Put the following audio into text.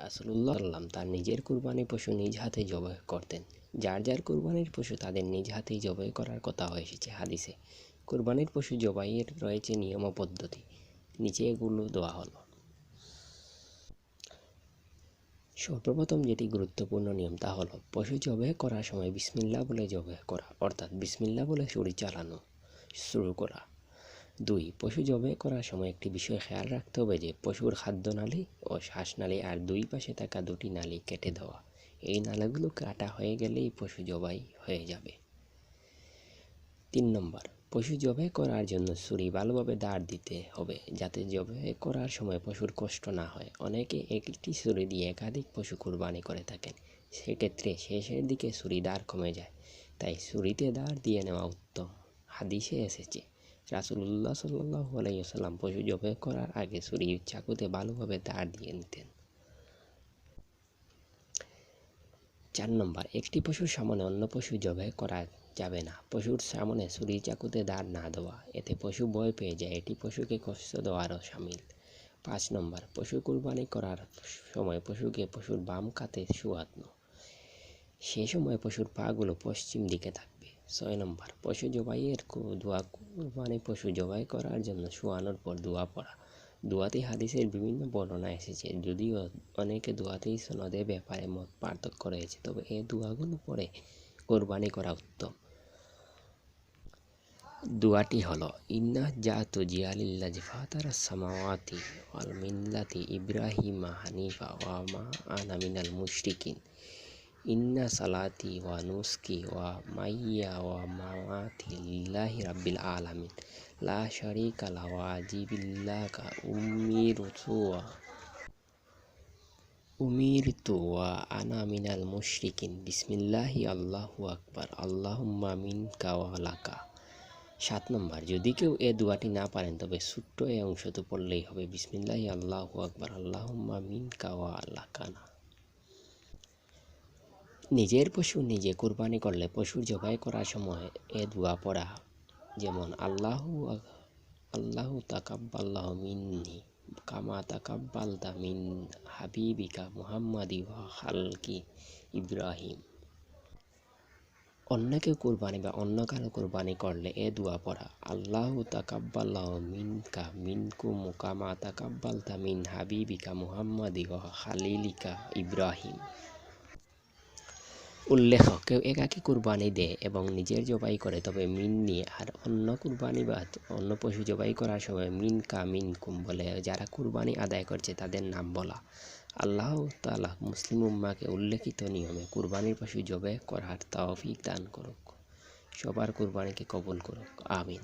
রাসুলুল্লাহ সাল্লাম তার নিজের কুরবানি পশু নিজ হাতে জবাই করতেন। যার যার কুরবানির পশু তাদের নিজ হাতেই জবাই করার কথা হয়ে এসেছে হাদিসে। কুরবানির পশু জবাইয়ের রয়েছে নিয়ম পদ্ধতি। নিচে এগুলো দেওয়া হলো। সর্বপ্রথম যেটি গুরুত্বপূর্ণ নিয়ম তা হলো, পশু জবাই করার সময় বিসমিল্লা বলে জবাই করা, অর্থাৎ বিসমিল্লা বলে ছুরি চালানো শুরু করা। দুই, পশু জবাই করার সময় একটি বিষয় খেয়াল রাখতে হবে যে পশুর খাদ্য খাদ্যনালী ও শ্বাসনালী আর দুই পাশে থাকা দুটি নালী কেটে দেওয়া। এই নালাগুলো কাটা হয়ে গেলেই পশু জবাই হয়ে যাবে। তিন নম্বর, পশু জবাই করার জন্য ছুরি ভালোভাবে দাঁড় দিতে হবে যাতে জবাই করার সময় পশুর কষ্ট না হয়। অনেকে একটি ছুরি দিয়ে একাধিক পশু কুরবানি করে থাকেন। সেক্ষেত্রে শেষের দিকে ছুরি দাঁড় কমে যায়। তাই ছুরিতে দাঁড় দিয়ে নেওয়া উত্তম। হাদিসে এসেছে রাসুলুল্লাহ সাল্লাহ আলাইসাল্লাম পশু জবাই করার আগে ছুরি চাকুতে ভালোভাবে দাঁড় দিয়ে নিতেন। চার নম্বর, একটি পশুর সামনে অন্য পশু জবাই করা যাবে না। পশুর সামনে ছুরি চাকুতে দাঁড় না দেওয়া, এতে পশু ভয় পেয়ে যায়। এটি পশুকে কষ্ট দেওয়ারও সামিল। পাঁচ নম্বর, পশু কুরবানি করার সময় পশুকে পশুর বাম কাতে শোয়ানো সে সময় পশুর পাগুলো পশ্চিম দিকে থাকবে ছয় নম্বর, পশু জবাইয়ের দোয়া কুরবানি পশু জবাই করার জন্য শোয়ানোর পর দোয়া পড়া। দোয়াতে হাদিসের বিভিন্ন বর্ণনা এসেছে। যদিও অনেকে দোয়াতেই সনদের ব্যাপারে মত পার্থক্য রয়েছে, তবে এই দোয়াগুলো পড়ে কোরবানি করা উত্তম। দোয়াটি হলো, ইন্না জাতু জিয়ালিল্লাহ ফাতারা সামাওয়াতি ওয়াল মিল্লাতি ইব্রাহিমা হানিফা ওয়া মা আনা মিনাল মুশরিকিন। ইন্না সালাতি ওয়া নুসকি ওয়া মাইয়া ওয়া মামাতি লিল্লাহি রাব্বিল আলামিন লা শারিকা লা ওয়া আজিবিল্লাকা উমিরতু ওয়া উমিরতু ওয়া আনা মিনাল মুশরিকিন বিসমিল্লাহি আল্লাহু আকবার আল্লাহুম্মা সাত নম্বর, যদি কেউ এ দোয়াটি না পারেন, তবে ছোট্ট এই অংশটি পড়লেই হবে। বিসমিল্লাহি আল্লাহু আকবার। আল্লাহুম্মা মিনকা ওয়া লাকানা। নিজের পশু নিজে কুরবানি করলে পশুর জবাই করার সময় এ দোয়া পড়া। যেমন, আল্লাহু আল্লাহু তাকাব্বাল্লাহ মিন্নি কামা তাকাব্বালতা মিন হাবিবিকা মুহাম্মাদি ওয়া খালকি ইব্রাহিম। অন্য কেউ কুরবানি বা অন্য কারও কুরবানি করলে এ দোয়া পড়া, আল্লাহু তাকাব্বাল্লাহ মিনকা মিনকুম কামা তাকাব্বালতা মিন হাবিবিকা মুহাম্মাদি ওয়া খালিলিকা ইব্রাহিম। উল্লেখ, কেউ একাকী কুরবানি দেয় এবং নিজের জবাই করে, তবে মিন নিয়ে, আর অন্য কুরবানি বা অন্য পশু জবাই করার সময় মিনকা মিনকুম বলে, যারা কুরবানি আদায় করছে তাদের নাম বলা। আল্লাহ তালা মুসলিম উম্মাকে উল্লেখিত নিয়মে কুরবানির পশু জবাই করার তৌফিক দান করুক। সবার কুরবানিকে কবুল করুক। আমিন।